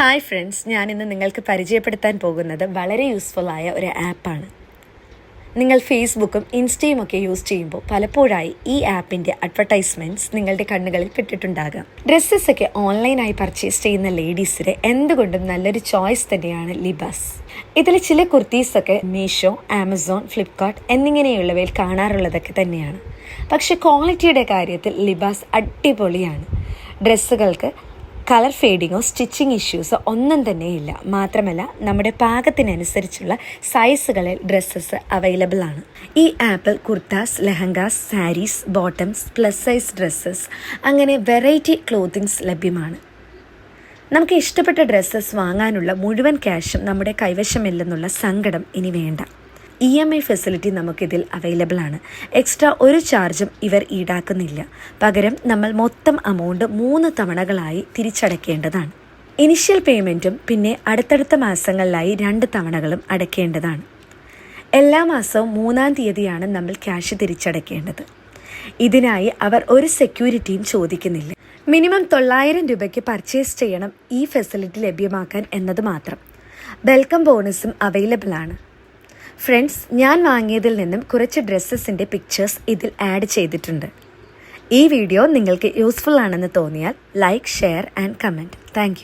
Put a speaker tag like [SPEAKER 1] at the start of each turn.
[SPEAKER 1] Hi friends ഞാൻ ഇന്ന് നിങ്ങൾക്ക് പരിചയപ്പെടുത്താൻ പോകുന്നത് വളരെ യൂസ്ഫുൾ ആയ ഒരു ആപ്പാണ് നിങ്ങൾ ഫേസ്ബുക്കും ഇൻസ്റ്റയും ഒക്കെ യൂസ് ചെയ്യുമ്പോൾ പലപ്പോഴായി ഈ ആപ്പിന്റെ അഡ്വർടൈസ്മെന്റ്സ് നിങ്ങളുടെ കണ്ണുകളിൽ പെട്ടിട്ടുണ്ടാകാം. ഡ്രസ്സസ് ഒക്കെ ഓൺലൈനായി പർച്ചേസ് ചെയ്യുന്ന ലേഡീസിന് എന്തുകൊണ്ടും നല്ലൊരു ചോയ്സ് തന്നെയാണ് ലിബാസ് ഇതിൽ ചില കുർത്തീസൊക്കെ മീഷോ ആമസോൺ ഫ്ലിപ്കാർട്ട് എന്നിങ്ങനെയുള്ളവയിൽ കാണാറുള്ളതൊക്കെ തന്നെയാണ്. പക്ഷെ ക്വാളിറ്റിയുടെ കാര്യത്തിൽ ലിബാസ് അടിപൊളിയാണ്. ഡ്രസ്സുകൾക്ക് കളർ ഫേഡിങ്ങോ സ്റ്റിച്ചിങ് ഇഷ്യൂസോ ഒന്നും തന്നെ ഇല്ല. മാത്രമല്ല നമ്മുടെ പാകത്തിനനുസരിച്ചുള്ള സൈസുകളിൽ ഡ്രസ്സസ് അവൈലബിൾ ആണ്. ഈ ആപ്പിൽ kurtas lehengas saris bottoms plus size dresses അങ്ങനെ വെറൈറ്റി ക്ലോത്തിങ്സ് ലഭ്യമാണ്. നമുക്ക് ഇഷ്ടപ്പെട്ട ഡ്രസ്സസ് വാങ്ങാനുള്ള മുഴുവൻ ക്യാഷും നമ്മുടെ കൈവശമില്ലെന്നുള്ള സങ്കടം ഇനി വേണ്ട. ഇ എം ഐ ഫെസിലിറ്റി നമുക്കിതിൽ അവൈലബിൾ ആണ് എക്സ്ട്രാ ഒരു ചാർജും ഇവർ ഈടാക്കുന്നില്ല. പകരം നമ്മൾ മൊത്തം അമൗണ്ട് മൂന്ന് തവണകളായി തിരിച്ചടയ്ക്കേണ്ടതാണ് ഇനിഷ്യൽ പേയ്മെന്റും പിന്നെ അടുത്തടുത്ത മാസങ്ങളിലായി രണ്ട് തവണകളും അടയ്ക്കേണ്ടതാണ് എല്ലാ മാസവും മൂന്നാം തീയതിയാണ് നമ്മൾ ക്യാഷ് തിരിച്ചടയ്ക്കേണ്ടത് ഇതിനായി അവർ ഒരു സെക്യൂരിറ്റിയും ചോദിക്കുന്നില്ല. മിനിമം തൊള്ളായിരം രൂപയ്ക്ക് പർച്ചേസ് ചെയ്യണം ഈ ഫെസിലിറ്റി ലഭ്യമാക്കാൻ എന്നത് മാത്രം. വെൽക്കം ബോണസും അവൈലബിൾ ആണ്. ഫ്രണ്ട്സ് ഞാൻ വാങ്ങിയതിൽ നിന്നും കുറച്ച് ഡ്രസ്സസിന്റെ പിക്ചേഴ്സ് ഇതിൽ ആഡ് ചെയ്തിട്ടുണ്ട്. ഈ വീഡിയോ നിങ്ങൾക്ക് യൂസ്ഫുൾ ആണെന്ന് തോന്നിയാൽ like share and comment thank